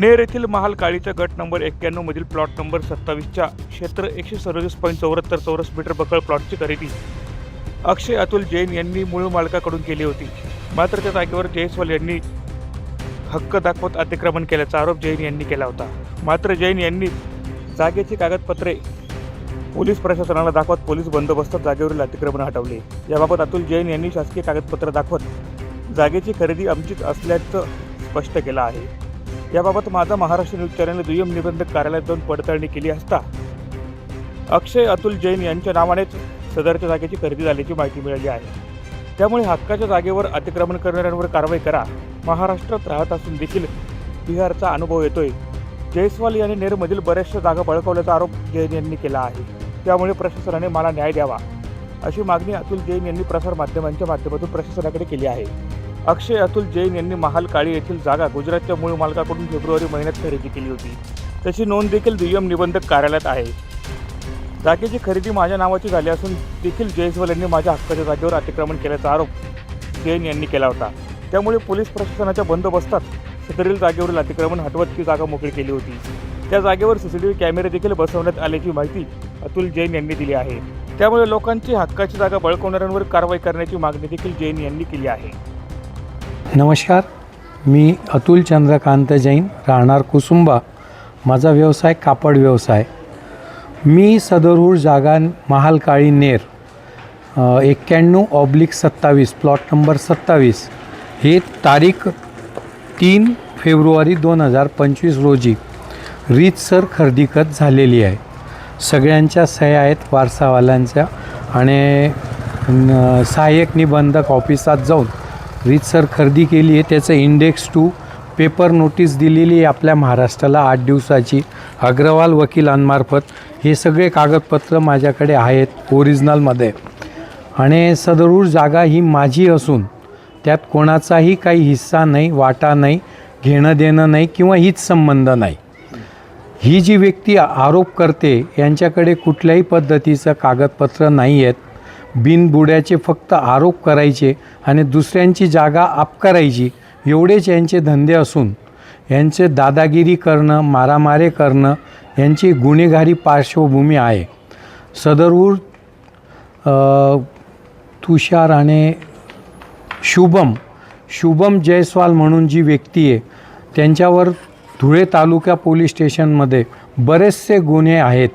नेर येथील महाल काळीचा गट नंबर एक्क्याण्णव मधील प्लॉट नंबर सत्तावीसच्या क्षेत्र एकशे सदोतीस पॉईंट चौऱ्याहत्तर चौरस मीटर बकळ प्लॉटची खरेदी. अक्षय अतुल जैन यांनी मूळ मालकाकडून केली होती. मात्र त्या जागेवर जयस्वाल यांनी हक्क दाखवत अतिक्रमण केल्याचा आरोप जैन यांनी केला होता. मात्र जैन यांनी जागेची कागदपत्रे पोलीस प्रशासनाला दाखवत पोलीस बंदोबस्तात जागेवरील अतिक्रमण हटवले. याबाबत अतुल जैन यांनी शासकीय कागदपत्र दाखवत जागेची खरेदी आमचीच असल्याचं स्पष्ट केलं आहे. याबाबत माझा महाराष्ट्र न्यूज चॅनल दुय्यम निबंधक कार्यालयात जाऊन पडताळणी केली असता अक्षय अतुल जैन यांच्या नावानेच सदरच्या जागेची खरेदी झाल्याची माहिती मिळाली आहे. त्यामुळे हक्काच्या जागेवर अतिक्रमण करणाऱ्यांवर कारवाई करा. महाराष्ट्रात राहत असून देखील बिहारचा अनुभव येतोय. जयस्वाल यांनी नेरमधील बऱ्याचशा जागा बळकावल्याचा आरोप जैन यांनी केला आहे. त्यामुळे प्रशासनाने मला न्याय द्यावा अशी मागणी अतुल जैन यांनी प्रसार माध्यमांच्या माध्यमातून प्रशासनाकडे केली आहे. अक्षय अतुल जैन यांनी महाल काळी येथील जागा गुजरातच्या मूळ मालकाकडून फेब्रुवारी महिन्यात खरेदी केली होती. तशी नोंद देखील दुय्यम निबंधक कार्यालयात आहे. जागेची खरेदी माझ्या नावाची झाली असून देखील जयस्वाल यांनी माझ्या हक्काच्या जागेवर अतिक्रमण केल्याचा आरोप जैन यांनी केला होता. त्यामुळे पोलीस प्रशासनाच्या बंदोबस्तात सदरील जागेवरील अतिक्रमण हटवत ती जागा मोकळी केली होती. त्या जागेवर सीसीटीव्ही कॅमेरे देखील बसवण्यात आल्याची माहिती अतुल जैन यांनी दिली आहे. त्यामुळे लोकांची हक्काची जागा बळकवणाऱ्यांवर कारवाई करण्याची मागणी देखील जैन यांनी केली आहे. नमस्कार मी अतुल चंद्रकांत जैन राहणार कुसुंबा माझा व्यवसाय कापड व्यवसाय. मी सदरहूर जागा महालकाळी नेर एक्क्याण्णव ऑब्लिक सत्तावीस प्लॉट नंबर सत्तावीस. हे तारीख तीन फेब्रुवारी दोन हजार पंचवीस रोजी रीतसर खरेदीखत झालेली आहे. सगळ्यांच्या सह्या आहेत वारसावाल्यांच्या आणि सहाय्यक निबंधक ऑफिसात जाऊन रीतसर खरेदी केली आहे. त्याचं इंडेक्स टू पेपर नोटीस दिलेली आहे आपल्या महाराष्ट्राला आठ दिवसाची. अग्रवाल वकिलांमार्फत हे सगळे कागदपत्र माझ्याकडे आहेत ओरिजिनलमध्ये आणि सदरूळ जागा ही माझी असून त्यात कोणाचाही काही हिस्सा नाही वाटा नाही घेणं देणं नाही किंवा हीच संबंध नाही. ही जी व्यक्ती आरोप करते यांच्याकडे कुठल्याही पद्धतीचं कागदपत्र नाही आहेत. बिनबुड्याचे फक्त आरोप करायचे आणि दुसऱ्यांची जागा आपकारायची एवढेच यांचे धंदे असून. यांचे दादागिरी करणं मारामारे करणं यांची गुन्हेगारी पार्श्वभूमी आहे. सदरवूर तुषार आणि शुभम शुभम जयस्वाल म्हणून जी व्यक्ती आहे त्यांच्यावर धुळे तालुका पोलीस स्टेशनमध्ये बरेचसे गुन्हे आहेत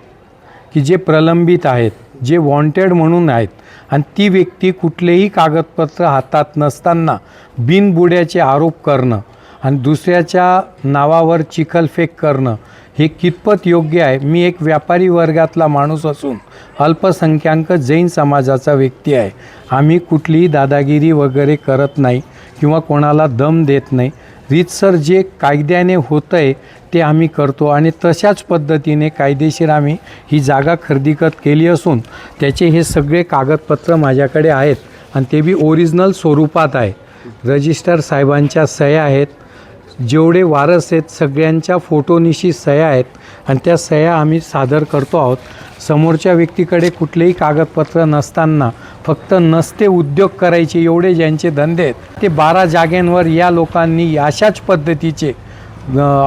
की जे प्रलंबित आहेत. जे वॉन्टेड म्हणून आहेत. आणि ती व्यक्ती कुठलेही कागदपत्र हातात नसताना बिनबुड्याचे आरोप करणं आणि दुसऱ्याच्या नावावर चिखलफेक करणं हे कितपत योग्य आहे? मी एक व्यापारी वर्गातला माणूस असून अल्पसंख्याक जैन समाजाचा व्यक्ती आहे. आम्ही कुठलीही दादागिरी वगैरे करत नाही किंवा कोणाला दम देत नाही. रीतसर जे कायद्याने होतं आहे ते आम्ही करतो आणि तशाच पद्धतीने कायदेशीर आम्ही ही जागा खरेदीकत केली असून त्याचे हे सगळे कागदपत्र माझ्याकडे आहेत आणि ते बी ओरिजिनल स्वरूपात आहे. रजिस्टर साहेबांच्या सह्या आहेत. जेवढे वारस आहेत सगळ्यांच्या फोटोनिशी सह्या आहेत आणि त्या सह्या आम्ही सादर करतो आहोत. समोरच्या व्यक्तीकडे कुठलेही कागदपत्र नसताना फक्त नसते उद्योग करायचे एवढे ज्यांचे धंदे आहेत ते बारा जाग्यांवर या लोकांनी अशाच पद्धतीचे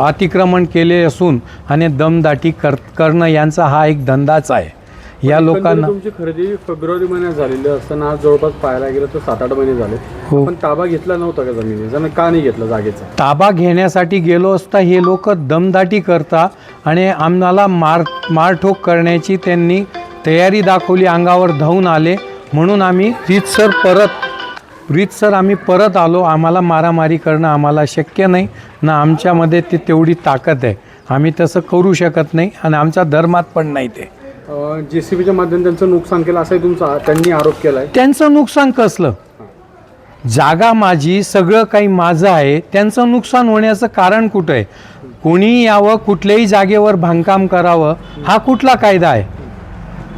अतिक्रमण केले असून आणि दमदाटी कर करणं यांचा हा एक धंदाच आहे. या लोकांना तुमची खरेदी फेब्रुवारी महिन्यात झालेली असताना आज जवळपास पाहायला गेलं तर सात आठ महिने झाले हो. पण ताबा घेतला नव्हता का जमिनीचा? का नाही घेतला जागेचा? ताबा घेण्यासाठी गेलो असता हे लोक दमदाटी करता आणि आम्हाला मार मारठोक करण्याची त्यांनी तयारी दाखवली अंगावर धावून आले. म्हणून आम्ही रीतसर परत रीतसर आम्ही परत आलो. आम्हाला मारामारी करणं आम्हाला शक्य नाही. ना आमच्यामध्ये ते तेवढी ताकद आहे. आम्ही तसं करू शकत नाही आणि आमच्या धर्मात पण नाही ते. जे सी बीच्या माध्यमातून त्यांचं नुकसान केलं असाही तुमचा त्यांनी आरोप केला आहे त्यांचं नुकसान कसलं? जागा माझी सगळं काही माझं आहे. त्यांचं नुकसान होण्याचं कारण कुठं आहे? कोणी यावं कुठल्याही जागेवर बांधकाम करावं हा कुठला कायदा आहे?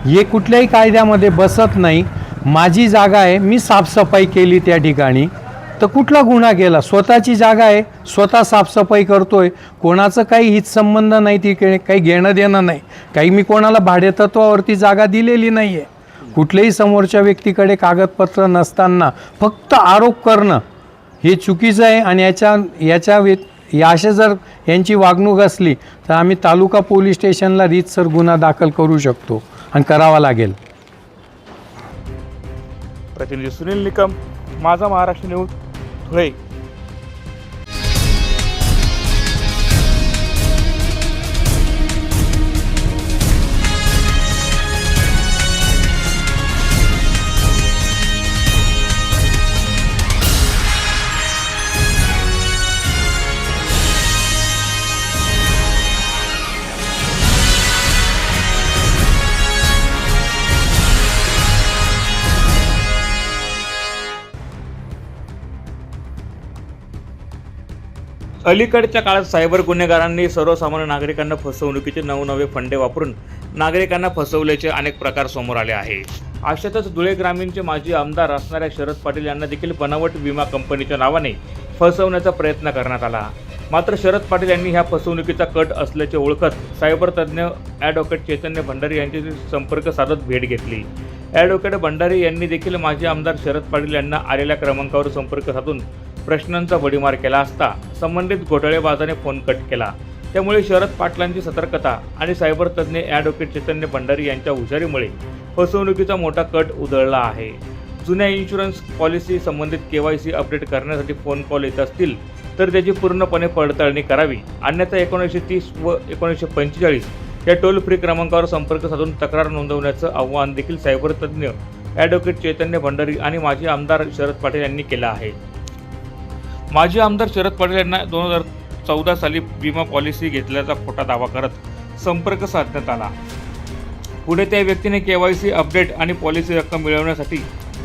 हे कुठल्याही कायद्यामध्ये बसत नाही. माझी जागा आहे मी साफसफाई केली त्या ठिकाणी. तर कुठला गुन्हा केला स्वतःची जागा आहे स्वतः साफसफाई करतोय. कोणाचं काही हित संबंध नाही तिकडे काही घेणं देणं नाही. काही मी कोणाला भाडेतत्वावरती जागा दिलेली नाही आहे कुठल्याही समोरच्या व्यक्तीकडे कागदपत्र नसताना फक्त आरोप करणं हे चुकीचं आहे आणि याच्या याच्या व्य या अशा जर यांची वागणूक असली तर आम्ही तालुका पोलीस स्टेशनला रीतसर गुन्हा दाखल करू शकतो आणि करावा लागेल. प्रतिनिधी सुनील निकम माझा महाराष्ट्र न्यूज धुळे अलीकडच्या काळात सायबर गुन्हेगारांनी सर्वसामान्य नागरिकांना फसवणुकीचे नवनवे फंडे वापरून नागरिकांना फसवल्याचे अनेक प्रकार समोर आले आहे. अशातच धुळे ग्रामीणचे माजी आमदार असणाऱ्या शरद पाटील यांना देखील बनावट विमा कंपनीच्या नावाने फसवण्याचा प्रयत्न करण्यात आला. मात्र शरद पाटील यांनी ह्या फसवणुकीचा कट असल्याचे ओळखत सायबर तज्ज्ञ ॲडव्होकेट चैतन्य भंडारी यांच्याशी संपर्क साधत भेट घेतली. ॲडव्होकेट भंडारी यांनी देखील माजी आमदार शरद पाटील यांना आलेल्या क्रमांकावर संपर्क साधून प्रश्नांचा बडीमार केला असता संबंधित घोटाळेबाजाने फोन कट केला. त्यामुळे शरद पाटलांची सतर्कता आणि सायबर तज्ज्ञ ॲडव्होकेट चैतन्य भंडारी यांच्या हुशारीमुळे फसवणुकीचा मोठा कट उधळला आहे. जुन्या इन्शुरन्स पॉलिसी संबंधित के वाय सी अपडेट करण्यासाठी फोन कॉल येत असतील तर त्याची पूर्णपणे पडताळणी करावी. अन्यथा एकोणीसशे तीस व एकोणीसशे पंचेचाळीस या टोल फ्री क्रमांकावर संपर्क साधून तक्रार नोंदवण्याचं आव्हान देखील सायबर तज्ज्ञ ॲडव्होकेट चैतन्य भंडारी आणि माजी आमदार शरद पाटील यांनी केलं आहे. माजी आमदार शरद पटेल यांना दोन हजार चौदा साली विमा पॉलिसी घेतल्याचा खोटा दावा करत संपर्क साधण्यात आला. पुढे त्या व्यक्तीने के वाय सी अपडेट आणि पॉलिसी रक्कम मिळवण्यासाठी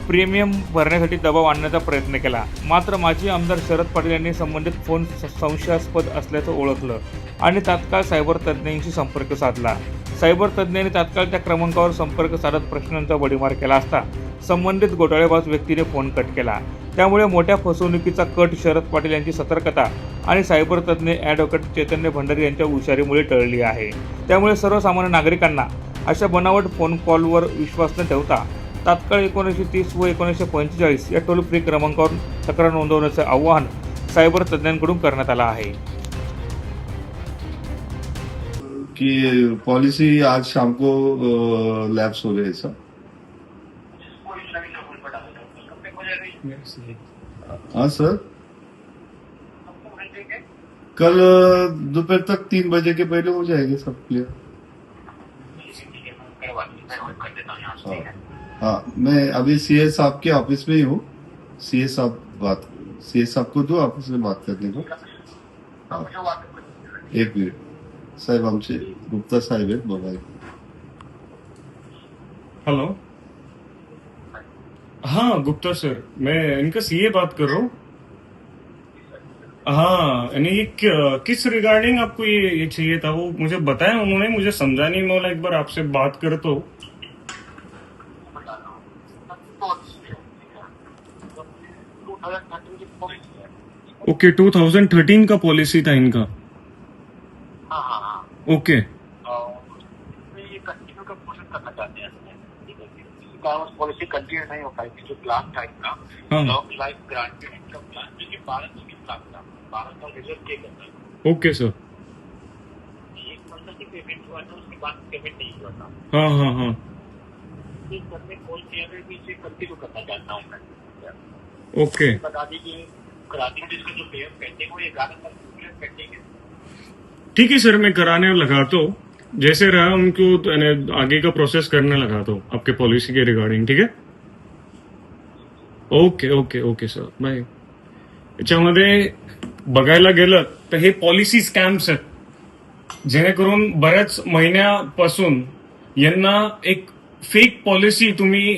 प्रीमियम भरण्यासाठी दबाव आणण्याचा प्रयत्न केला. मात्र माजी आमदार शरद पाटील यांनी संबंधित फोन संशयास्पद असल्याचं ओळखलं आणि तात्काळ सायबर तज्ज्ञांशी संपर्क साधला. सायबर तज्ज्ञांनी तात्काळ त्या क्रमांकावर संपर्क साधत प्रश्नांचा बडीमार केला असता संबंधित घोटाळेबाज व्यक्तीने फोन कट केला. त्यामुळे मोठ्या फसवणुकीचा कट शरद पाटील यांची सतर्कता आणि सायबर तज्ज्ञ ॲडव्होकेट चैतन्य भंडारी यांच्या हुशारीमुळे टळली आहे. त्यामुळे सर्वसामान्य नागरिकांना अशा बनावट फोन कॉलवर विश्वास न ठेवता तात्काळ एकोणीसशे तीस व एकोणीसशे पंचेचाळीस या टोल फ्री क्रमांकावर तक्रार नोंदवण्याचं आवाहन सायबर तज्ज्ञांकडून करण्यात आलं आहे. की पॉलिसी आज शाम को लैब्स हो गए सर. हाँ सर। कल दोपहर तक तीन बजे के पहले हो जाएँगे सब क्लियर हाँ। हाँ मैं अभी सीए साहब के ऑफ़िस में ही हूँ। सीए साहब बात सी एस साहब को दो ऑफ़िस में बात करने को हाँ। एक मिनट साहेब, हमसे गुप्ता साहब बघा हेलो हाँ गुप्ता सर मैं इनका सीए बात कर रहा हूँ। हाँ यानी ये किस रिगार्डिंग आपको ये, ये चाहिए था? वो मुझे बताया उन्होंने मुझे समझा नहीं मैं एक बार आपसे बात कर तो। ओके 2013 का पॉलिसी था इनका। हाँ हाँ हाँ। ओके और उसमें ये कंटिन्यू का प्रोसेस करना चाहते हैं इसमें ठीक किसी पॉलिसी कंटिन्यू नहीं हो पाएगी जो प्लान था इनका। Long life granted income plan देखिए बारह सौ की था। बारह रिज़ल्ट पे करना है? ओके सर एक मंथ की पेमेंट हुआ था उसके बाद पेमेंट नहीं हुआ था। हाँ हाँ हाँ। इस घर में कॉल किया था कि इसे कंटिन्यू करना चाहता हूँ मैं। ओके बता दीजिए करा इसका जो पेयर पेंडिंग हो ये ग्यारह साल पेंडिंग है। ठीक है सर मैं कराने लगाता हूँ। जैसे रहा उनको तो आगे का प्रोसेस करने लगा तो आपके पॉलिसी के रिगार्डिंग ठीक आहे okay okay okay sir bye याच्यामध्ये बघायला गेलं तर हे पॉलिसी स्कॅम्स आहेत जेणेकरून बऱ्याच महिन्यापासून यांना एक फेक पॉलिसी तुम्ही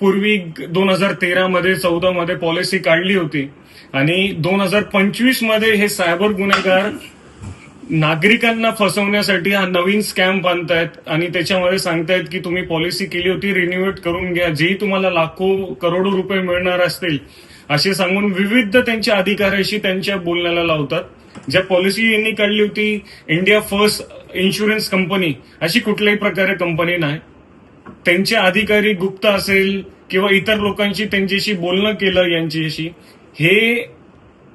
पूर्वी दोन हजार तेरा मध्ये चौदा मध्ये पॉलिसी काढली होती. आणि दोन हजार पंचवीसमध्ये हे सायबर गुन्हेगार नागरिकांना फसवण्यासाठी हा नवीन स्कॅम बांधतायत आणि त्याच्यामध्ये सांगतायत की तुम्ही पॉलिसी केली होती रिन्युएट करून घ्या. जेही तुम्हाला लाखो करोडो रुपये मिळणार असतील असे सांगून विविध त्यांच्या अधिकाऱ्याशी त्यांच्या बोलण्याला लावतात. ज्या पॉलिसी यांनी काढली होती इंडिया फर्स्ट इन्शुरन्स कंपनी अशी कुठल्याही प्रकारे कंपनी नाही. त्यांचे अधिकारी गुप्त असेल किंवा इतर लोकांशी त्यांच्याशी बोलणं केलं यांच्याशी हे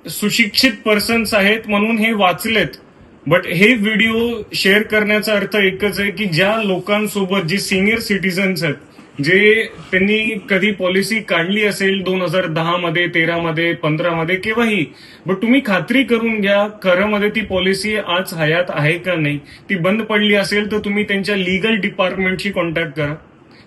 सुशिक्षित पर्सन्स आहेत म्हणून हे वाचलेत. बट हे व्हिडिओ शेअर करण्याचा अर्थ एकच आहे की ज्या लोकांसोबत जे सिनियर सिटीजन्स आहेत जे त्यांनी कधी पॉलिसी काढली असेल दोन हजार दहा मध्ये तेरा मध्ये पंधरा मध्ये केव्हाही बट तुम्ही खात्री करून घ्या खरं मध्ये ती पॉलिसी आज हयात आहे का नाही? ती बंद पडली असेल तर तुम्ही त्यांच्या लिगल डिपार्टमेंटशी कॉन्टॅक्ट करा.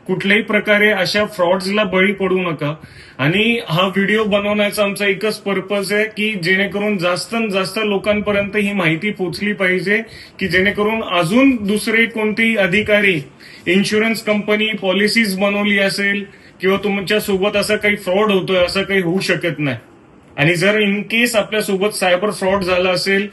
कुठल्याही प्रकारे अशा फ्रॉड्सला बळी पडू नका. आणि हा व्हिडिओ बनवण्याचा आमचा एकच पर्पज आहे की जेणेकरून जास्त जास्त लोकांपर्यंत ही माहिती पोचली पाहिजे की जेणेकरून अजून दुसरे कोणतेही अधिकारी इन्शुरन्स कंपनी पॉलिसीज बनवली असेल किंवा तुमच्यासोबत असं काही फ्रॉड होतोय असं काही होऊ शकत नाही. आणि जर इन केस आपल्यासोबत सायबर फ्रॉड झाला असेल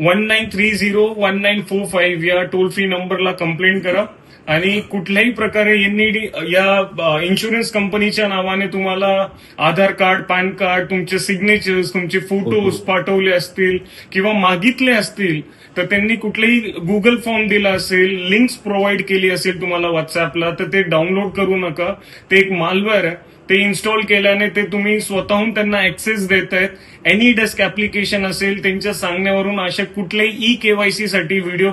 one nine three zero one nine four five या टोल फ्री नंबरला कंप्लेंट करा. आणि कुठल्याही प्रकारे यांनी या इन्शुरन्स कंपनीच्या नावाने तुम्हाला आधार कार्ड पॅन कार्ड तुमचे सिग्नेचर्स तुमचे फोटोज पाठवले असतील किंवा मागितले असतील तर त्यांनी कुठलेही गुगल फॉर्म दिला असेल लिंक्स प्रोव्हाइड केली असेल तुम्हाला व्हॉट्सअपला तर ते डाउनलोड करू नका. ते एक मालवेअर आहे. ते इन्स्टॉल केल्याने ते तुम्ही स्वतःहून त्यांना ऍक्सेस देत आहेत एनी डेस्क ऍप्लिकेशन असेल त्यांच्या सांगण्यावरून अशा कुठल्याही ई केवायसी साठी व्हिडिओ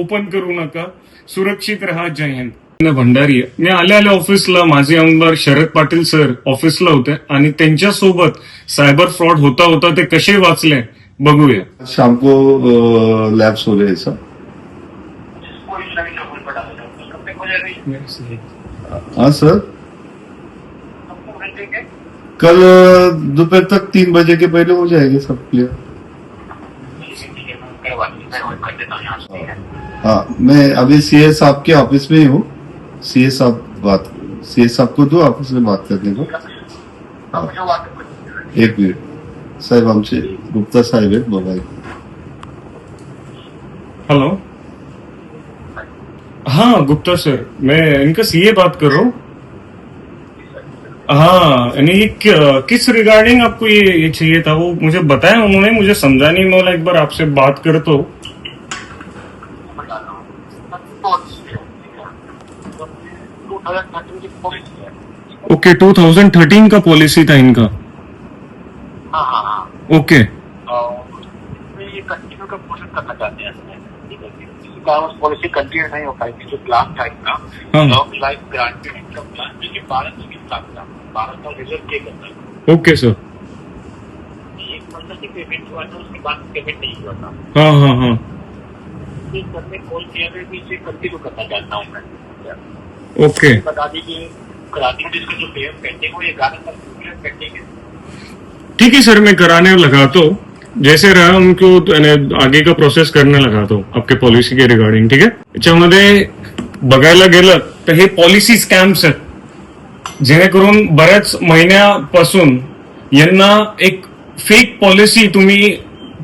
ओपन करू नका. सुरक्षित राहा जय हिंद. भंडारी. मी आल्या आल्या ऑफिसला माझे आमदार शरद पाटील सर ऑफिसला होते. आणि त्यांच्यासोबत सायबर फ्रॉड होता होता ते कसे वाचले बघूया. शाम को लैब्स हो रहे सब कोई नवीन नंबर पड़ा है कब तक हो जाएगा हाँ सर कल दोपहर तक तीन बजे के पहले हो जाएंगे सब क्लियर है मैं हूँ यहाँ से है हाँ अभी सीए साहब के ऑफ़िस में ही हूँ। सीए साहब बात सीए साहब को दो ऑफ़िस में बात करने को। दीजिएगा एक मिनिट। साहेब आमचे गुप्ता साहेब आहेत बघा हेलो। हाँ गुप्ता सर मैं इनका सीए बात कर रहा हूँ। हाँ यानी ये किस रिगार्डिंग आपको ये, ये चाहिए था? वो मुझे बताया उन्होंने मुझे समझा नहीं मैं एक बार आपसे बात कर तो बता रहा हूँ टू थाउज़ेंड थर्टीन की पॉलिसी है ओके 2013 का पॉलिसी था इनका। हाँ हाँ हाँ। ओके और इसमें ये कंटिन्यू का प्रोसेस करना चाहते हैं पॉलिसी कंटिन्यू नहीं हो पाएगी जो प्लान था। इनका। Long life granted income plan जो कि बारह सौ की था? बारह सौ रिज़र्व पे करना ओके सर एक महीने की पेमेंट हुआ था उसके बाद पेमेंट नहीं हुआ था। हाँ हाँ हाँ। सर ने कॉल किया मैं भी इसे कंटिन्यू करना चाहता हूँ। मैं ओके बता इसका जो पेंडिंग हो ये पेंडिंग है। ठीक है सर मैं कराने लगा तो। जैसे रहा उनको तो यानी आगे का प्रोसेस करने लगा तो आपके पॉलिसी के रिगार्डिंग ठीक आहे याच्यामध्ये बघायला गेलं तर हे पॉलिसी स्कॅम्स आहेत जेणेकरून बऱ्याच महिन्यापासून यांना एक फेक पॉलिसी तुम्ही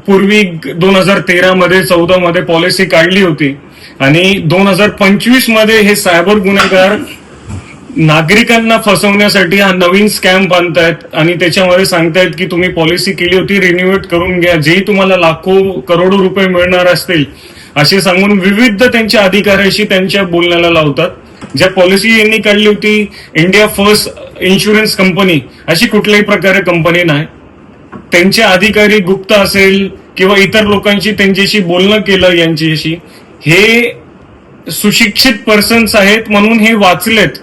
पूर्वी दोन हजार तेरा मध्ये चौदा मध्ये पॉलिसी काढली होती. आणि दोन हजार पंचवीसमध्ये हे सायबर गुन्हेगार नागरिकांना फसवण्यासाठी हा नवीन स्कॅम बांधतायत. आणि त्याच्यामध्ये सांगतायत की तुम्ही पॉलिसी केली होती रिन्युएट करून घ्या. जेही तुम्हाला लाखो करोडो रुपये मिळणार असतील असे सांगून विविध त्यांच्या अधिकाऱ्याशी त्यांच्या बोलण्याला लावतात. ज्या पॉलिसी यांनी काढली होती इंडिया फर्स्ट इन्शुरन्स कंपनी अशी कुठल्याही प्रकारे कंपनी नाही. त्यांचे अधिकारी गुप्त असेल किंवा इतर लोकांशी त्यांच्याशी बोलणं केलं यांच्याशी हे सुशिक्षित पर्सन्स आहेत म्हणून हे वाचलेत.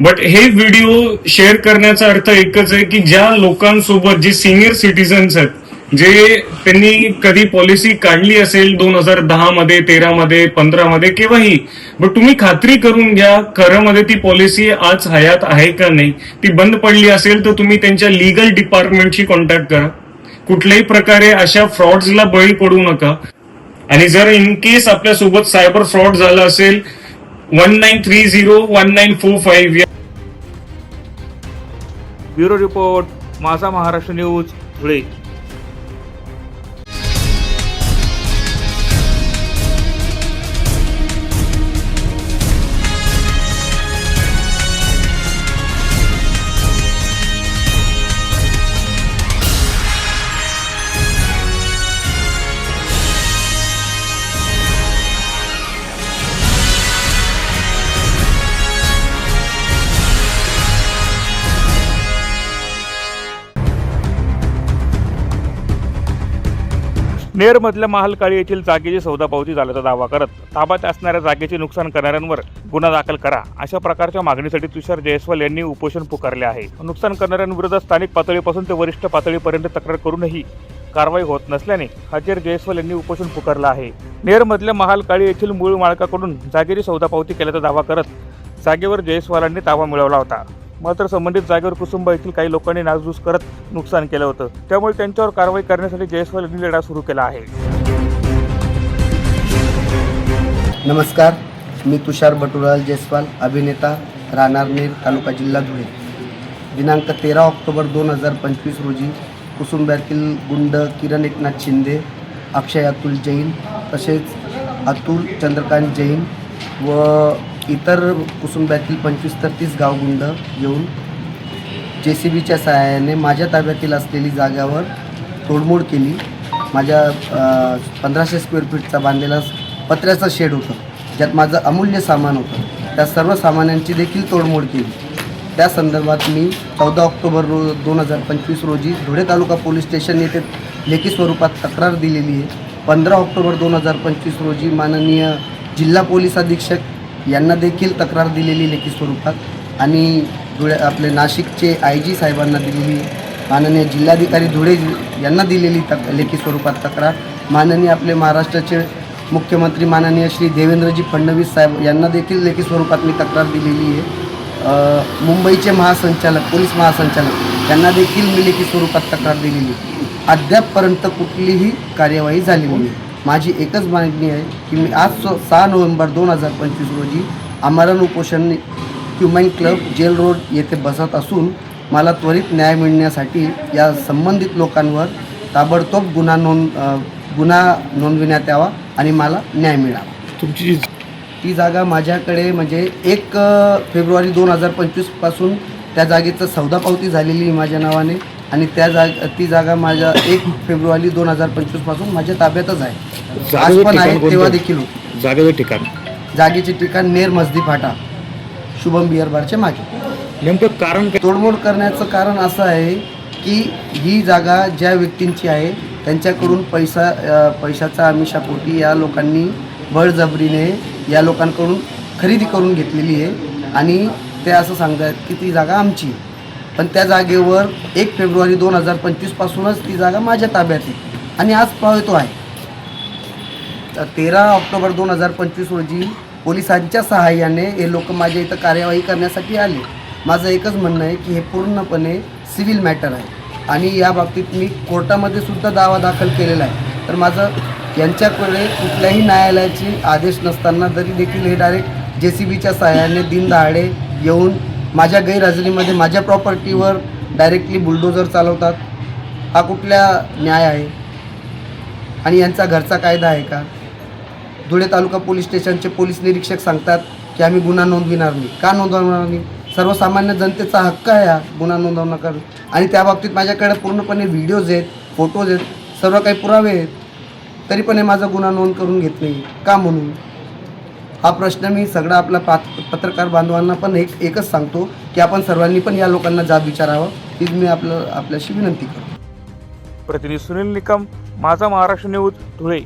बट हे व्हिडिओ शेअर करण्याचा अर्थ एकच आहे की ज्या लोकांसोबत जे सिनियर सिटीजन्स आहेत जे त्यांनी कधी पॉलिसी काढली असेल दोन हजार दहा मध्ये तेरा मध्ये पंधरा मध्ये केव्हाही बट तुम्ही खात्री करून घ्या खरं मध्ये ती पॉलिसी आज हयात आहे का नाही. ती बंद पडली असेल तर तुम्ही त्यांच्या लिगल डिपार्टमेंटशी कॉन्टॅक्ट करा. कुठल्याही प्रकारे अशा फ्रॉड्सला बळी पडू नका. आणि जर इन केस आपल्यासोबत सायबर फ्रॉड झाला असेल one nine three zero one nine four five bureau report माझा महाराष्ट्र न्यूज धुळे. नेरमधल्या महालकाळी येथील जागेची सौदापावती झाल्याचा दावा करत ताब्यात असणाऱ्या जागेचे नुकसान करणाऱ्यांवर गुन्हा दाखल करा अशा प्रकारच्या मागणीसाठी तुषार जयस्वाल यांनी उपोषण पुकारले आहे. नुकसान करणाऱ्यांविरोधात स्थानिक पातळीपासून ते वरिष्ठ पातळीपर्यंत तक्रार करूनही कारवाई होत नसल्याने हजेर जयस्वाल यांनी उपोषण पुकारलं आहे. नेरमधल्या महालकाळी येथील मूळ मालकाकडून जागेची सौदापावती केल्याचा दावा करत जागेवर जयस्वालांनी ताबा मिळवला होता. मात्र संबंधित जागेवर कुसुंबा येथील काही लोकांनी नासधूस करत नुकसान केलं होतं. त्यामुळे त्यांच्यावर कारवाई करण्यासाठी जयस्वाल यांनी लढा सुरू केला आहे. नमस्कार मी तुषार बटुराल जयस्वाल अभिनेता राहणार नेर तालुका जिल्हा धुळे. दिनांक तेरा ऑक्टोबर दोन हजार पंचवीस रोजी कुसुंब्यातील गुंड किरण एकनाथ शिंदे अक्षय अतुल जैन तसेच अतुल चंद्रकांत जैन व इतर कुसुंब्यातील पंचवीस तर तीस गावगुंड येऊन जे सी बीच्या सहाय्याने माझ्या ताब्यातील असलेली जागावर तोडमोड केली. माझ्या पंधराशे स्क्वेअर फीटचा बांधलेला पत्र्याचा शेड होतं. ज्यात माझं अमूल्य सामान होतं. त्या सर्व सामानांची देखील तोडमोड केली. त्या संदर्भात मी चौदा ऑक्टोबर रो दोन हजार पंचवीस रोजी धुळे तालुका पोलीस स्टेशन येथे लेखी स्वरूपात तक्रार दिलेली आहे. पंधरा ऑक्टोबर दोन हजार पंचवीस रोजी माननीय जिल्हा पोलीस अधीक्षक यांना देखील तक्रार दिलेली लेखी स्वरूपात. आणि धुळे आपले नाशिकचे आय जी साहेबांना दिलेली माननीय जिल्हाधिकारी धुळे यांना दिलेली तक लेखी स्वरूपात तक्रार. माननीय आपले महाराष्ट्राचे मुख्यमंत्री माननीय श्री देवेंद्रजी फडणवीस साहेब यांना देखील लेखी स्वरूपात मी तक्रार दिलेली आहे. मुंबईचे महासंचालक पोलीस महासंचालक यांना देखील मी लेखी स्वरूपात तक्रार दिलेली आहे. अद्यापपर्यंत कुठलीही कार्यवाही झाली नाही. माझी एकच मागणी आहे की मी आज स- सहा नोव्हेंबर दोन हजार पंचवीस रोजी आमरण उपोषण ह्युमन क्लब जेल रोड येथे बसत असून मला त्वरित न्याय मिळण्यासाठी या संबंधित लोकांवर ताबडतोब गुन्हा नोंद गुन्हा नोंदविण्यात यावा आणि मला न्याय मिळावा. तुमची ती जागा माझ्याकडे म्हणजे एक फेब्रुवारी दोन हजार पंचवीसपासून त्या जागेचं सौदापावती झालेली आहे माझ्या नावाने आणि त्या जाग ती जागा माझ्या एक फेब्रुवारी दोन हजार पंचवीसपासून माझ्या ताब्यातच आहे. आज पण आहे तेव्हा देखील होती. जागेचं ठिकाण. जागेचे ठिकाण नेर मजदी फाटा शुभम बियर बारच्या मागे. नेमकं कारण तोडमोड करण्याचं कारण असं आहे की ही जागा ज्या व्यक्तींची आहे त्यांच्याकडून पैसा अ, पैशाचा आमिषापोटी या लोकांनी बळजबरीने या लोकांकडून खरेदी करून घेतलेली आहे आणि ते असं सांगतात की ती जागा आमची आहे. पण त्या जागेवर एक फेब्रुवारी दोन हजार पंचवीसपासूनच ती जागा माझ्या ताब्यात आहे आणि आज पाहतो आहे. तर तेरा ऑक्टोबर दोन हजार पंचवीस रोजी पोलिसांच्या सहाय्याने हे लोक माझ्या इथं कार्यवाही करण्यासाठी आले. माझं एकच म्हणणं आहे की हे पूर्णपणे सिव्हिल मॅटर आहे. आणि या बाबतीत मी कोर्टामध्ये सुद्धा दावा दाखल केलेला आहे. तर माझं यांच्याकडे कुठल्याही न्यायालयाचे आदेश नसताना तरी देखील हे डायरेक्ट जे सी बीच्या सहाय्याने दिनदहाडे येऊन माझ्या गैरहजेरीमध्ये माझ्या प्रॉपर्टीवर डायरेक्टली बुलडोजर चालवतात. हा कुठल्या न्याय आहे? आणि यांचा घरचा कायदा आहे का? धुळे तालुका पोलीस स्टेशनचे पोलीस निरीक्षक सांगतात की आम्ही गुन्हा नोंदविणार नाही. का नोंदवणार नाही? सर्वसामान्य जनतेचा हक्क आहे हा गुन्हा नोंदवणं करणं. आणि त्या बाबतीत माझ्याकडे पूर्णपणे व्हिडिओज आहेत फोटोज आहेत सर्व काही पुरावे आहेत. तरी पण हे माझा गुन्हा नोंद करून घेत नाही. का म्हणून? हा प्रश्न मी सगळा आपला पात पत्रकार बांधवांना पण एक एकच सांगतो की आपण सर्वांनी पण या लोकांना जाब विचारावं. तीच मी आपलं आपल्याशी विनंती करतो. प्रतिनिधी सुनील निकम माझा महाराष्ट्र न्यूज धुळे.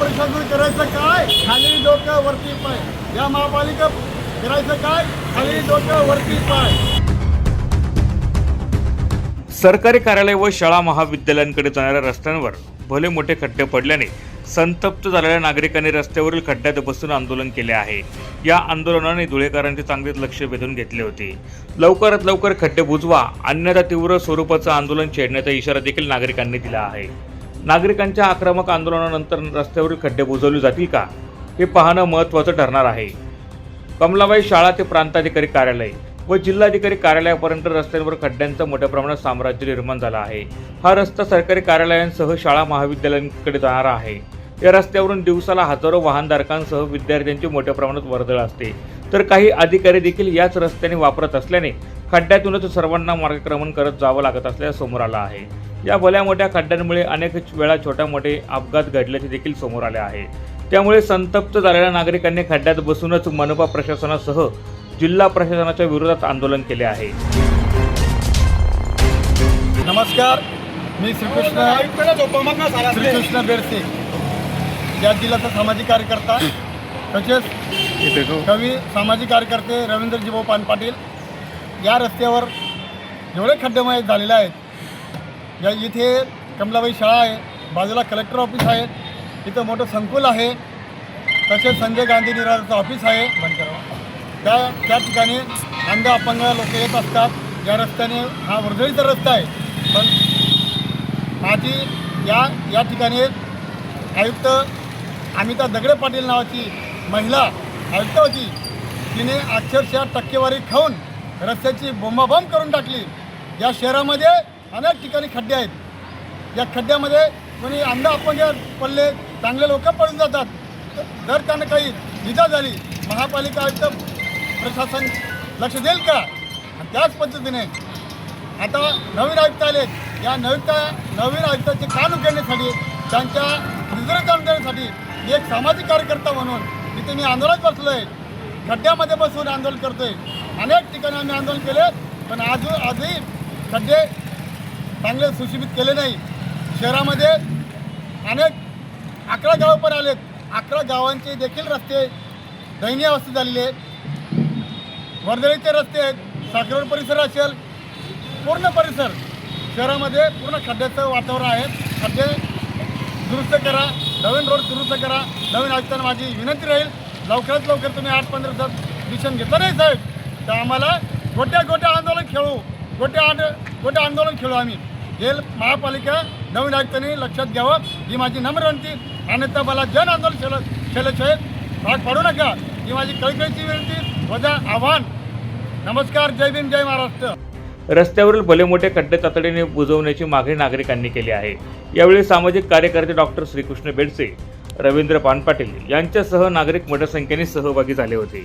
प्रशासन करायचं काय? खाली डोकं वरती पाय. या महापालिका करायचं काय? खाली डोकं वरती पाय. सरकारी कार्यालय व शाळा महाविद्यालयांकडे जाणाऱ्या रस्त्यांवर भले मोठे खड्डे पडल्याने संतप्त झालेल्या नागरिकांनी रस्त्यावरील खड्ड्यात बसून आंदोलन केले आहे. या आंदोलनाने धुळेकरांचे चांगलेच लक्ष वेधून घेतले होते. लवकरात लवकर खड्डे बुजवा अन्यथा तीव्र स्वरूपाचं आंदोलन छेडण्याचा इशारा देखील नागरिकांनी दिला आहे. नागरिकांच्या आक्रमक आंदोलनानंतर रस्त्यावरील खड्डे बुजवले जातील का? हे पाहणं महत्त्वाचं ठरणार आहे. कमलाबाई शाळा ते प्रांताधिकारी कार्यालय व जिल्हाधिकारी कार्यालयापर्यंत रस्त्यांवर खड्ड्यांचं मोठ्या प्रमाणात साम्राज्य निर्माण झालं आहे. हा रस्ता सरकारी कार्यालयांसह शाळा महाविद्यालयांकडे जाणारा आहे. या रस्त्यावरून दिवसाला हजारो वाहनधारकांसह विद्यार्थ्यांची मोठ्या प्रमाणात वर्दळ असते. तर काही अधिकारी देखील याच रस्त्याने वापरत असल्याने खड्ड्यातूनच सर्वांना मार्गक्रमण करत जावं लागत असल्यास समोर आलं आहे. या भल्या मोठ्या खड्ड्यांमुळे अनेक वेळा छोट्या मोठे अपघात घडल्याचे देखील समोर आले आहे. त्यामुळे संतप्त झालेल्या नागरिकांनी खड्ड्यात बसूनच मनपा प्रशासनासह जिल्हा प्रशासनाच्या विरोधात आंदोलन केले आहे. नमस्कार मी श्रीकृष्ण श्रीकृष्ण बेडसे या जिल्ह्याचा सामाजिक कार्यकर्ता तसेच कवी सामाजिक कार्यकर्ते रवींद्र जिभाऊ पान पाटील या रस्त्यावर एवढे खड्डेमय झालेले आहेत या इथे कमलाबाई शाळा आहे बाजूला कलेक्टर ऑफिस आहे इथं मोठं संकुल आहे तसेच संजय गांधी निराधारचं ऑफिस आहे. त्या त्या ठिकाणी अंध अपंग लोक येत असतात. या रस्त्याने हा वर्दळीचा रस्ता आहे. पण माझी या या ठिकाणी आयुक्त अमिता दगडे पाटील नावाची महिला आयुक्त होती. तिने अक्षरशः टक्केवारी खाऊन रस्त्याची बोंबाबोंब करून टाकली. या शहरामध्ये अनेक ठिकाणी खड्डे आहेत. या खड्ड्यामध्ये कोणी अंध अपंग पडले चांगले लोक पडून जातात. जर त्यांना काही इजा झाली महापालिका आयुक्त प्रशासन लक्ष देईल का? त्याच पद्धतीने आता नवीन आयुक्त आले. या नवीन नवीन आयुक्ताचे कान उघडण्यासाठी त्यांच्या रिझर्व देण्यासाठी एक सामाजिक कार्यकर्ता म्हणून तिथे मी आंदोलन बसलो आहे खड्ड्यामध्ये बसून आंदोलन करतोय. अनेक ठिकाणी आम्ही आंदोलन केले पण आज आजही खड्डे चांगले सुशोभित केले नाही. शहरामध्ये अनेक अकरा गावं पण आलेत. अकरा गावांचे देखील रस्ते दयनीय अवस्थेत झालेले आहेत. वर्दळीचे रस्ते आहेत. साखरोड परिसर असेल पूर्ण परिसर शहरामध्ये पूर्ण खड्ड्याचं वातावरण आहे. खड्डे दुरुस्त करा. नवीन रोड दुरुस्त करा. नवीन आयुक्तांना माझी विनंती राहील. लवकरात लवकर तुम्ही आठ पंधरा दिवसात डिसिशन घेतलं नाही साहेब. तर आम्हाला गोट्या गोट्या आंदोलन खेळू. गोट्या आंद गोट्या आंदोलन खेळू आम्ही. हे महापालिका नवीन आयुक्तांनी लक्षात घ्यावं. ही माझी नम्र विनंती. अन्यथा मला जन आंदोलन केलं केल्याशिवाय भाग पाडू नका. ही माझी कळकळीची विनंती. वजा आव्हान. नमस्कार जय भीम जय महाराष्ट्र. रस्त्यावरील भले मोठे खड्डे तातडीने बुजवण्याची मागणी नागरिकांनी केली आहे. यावेळी सामाजिक कार्यकर्ते डॉक्टर श्रीकृष्ण बेडसे रवींद्र पानपाटील यांच्यासह नागरिक मोठ्या संख्येने सहभागी झाले होते.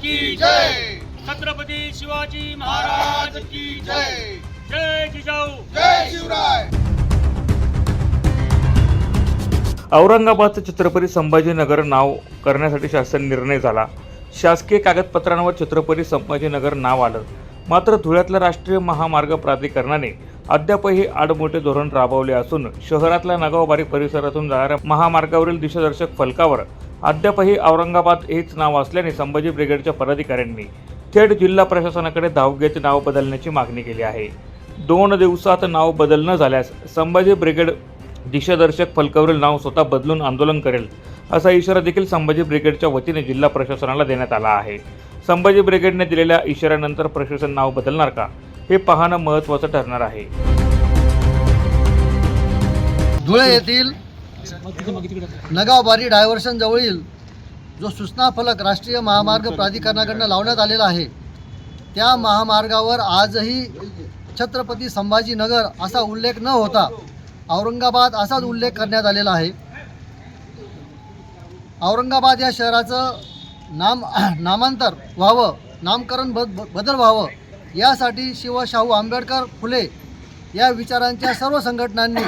की जय। छत्रपती शिवाजी महाराज की जय। जय जिजाऊ। औरंगाबादचं छत्रपती संभाजीनगर नाव करण्यासाठी शासन निर्णय झाला. शासकीय कागदपत्रांवर छत्रपती संभाजीनगर नाव आलं. मात्र धुळ्यातल्या राष्ट्रीय महामार्ग प्राधिकरणाने अद्यापही आडमोठे धोरण राबवले असून शहरातल्या नगावबारी परिसरातून जाणाऱ्या महामार्गावरील दिशादर्शक फलकावर अद्यापही औरंगाबाद हेच नाव असल्याने संभाजी ब्रिगेडच्या पदाधिकाऱ्यांनी थेट जिल्हा प्रशासनाकडे धाव घेत नाव बदलण्याची मागणी केली आहे. दोन दिवसात नाव बदल न झाल्यास संभाजी ब्रिगेड दिशादर्शक फलकावरील नाव स्वतः बदलून आंदोलन करेल असा इशारा देखील संभाजी ब्रिगेडच्या वतीने जिल्हा प्रशासनाला देण्यात आला आहे. संभाजी ब्रिगेडने दिलेल्या इशाऱ्यानंतर प्रशासन नाव बदलणार का हे पाहणं महत्त्वाचं ठरणार आहे. धुळे येथील नगावबारी डायव्हर्शन जवळील जो सूचना फलक राष्ट्रीय महामार्ग प्राधिकरणाकडनं लावण्यात आलेला आहे त्या महामार्गावर आजही छत्रपती संभाजीनगर असा उल्लेख न होता औरंगाबाद असाच उल्लेख करण्यात आलेला आहे. औरंगाबाद या शहराचं नाम नामांतर व्हावं नामकरण बद बदल व्हावं यासाठी शिव शाहू आंबेडकर फुले या विचारांच्या सर्व संघटनांनी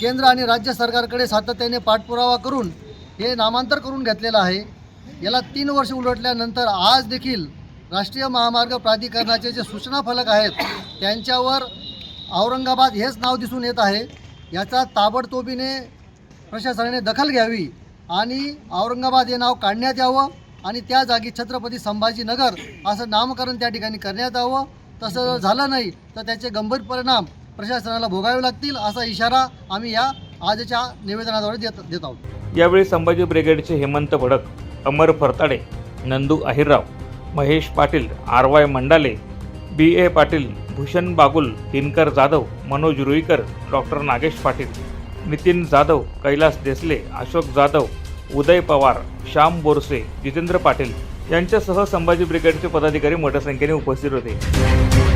केंद्र आणि राज्य सरकारकडे सातत्याने पाठपुरावा करून हे नामांतर करून घेतलेलं आहे. याला तीन वर्ष उलटल्यानंतर आज देखील राष्ट्रीय महामार्ग प्राधिकरणाचे जे सूचना फलक आहेत त्यांच्यावर औरंगाबाद हेच नाव दिसून येत आहे. याचा ताबडतोबीने प्रशासनाने दखल घ्यावी आणि औरंगाबाद हे नाव काढण्यात यावं आणि त्या जागी छत्रपती संभाजीनगर असं नामकरण त्या ठिकाणी करण्यात यावं. तसं जर झालं नाही तर त्याचे गंभीर परिणाम प्रशासनाला भोगावे लागतील असा इशारा आम्ही या आजच्या निवेदनाद्वारे देत देत आहोत. यावेळी संभाजी ब्रिगेडचे Hemant Bhadak Amar Phartade Nandu Ahirrao Mahesh Patil R Y Mandale B A Patil Bhushan Bagul Dinkar Jadhav Manoj Ruikar doctor Nagesh Patil Nitin Jadhav Kailas Desale Ashok Jadhav Uday Pawar Shyam Borse Jitendra Patil यांच्यासह संभाजी ब्रिगेडचे पदाधिकारी मोठ्या संख्येने उपस्थित होते.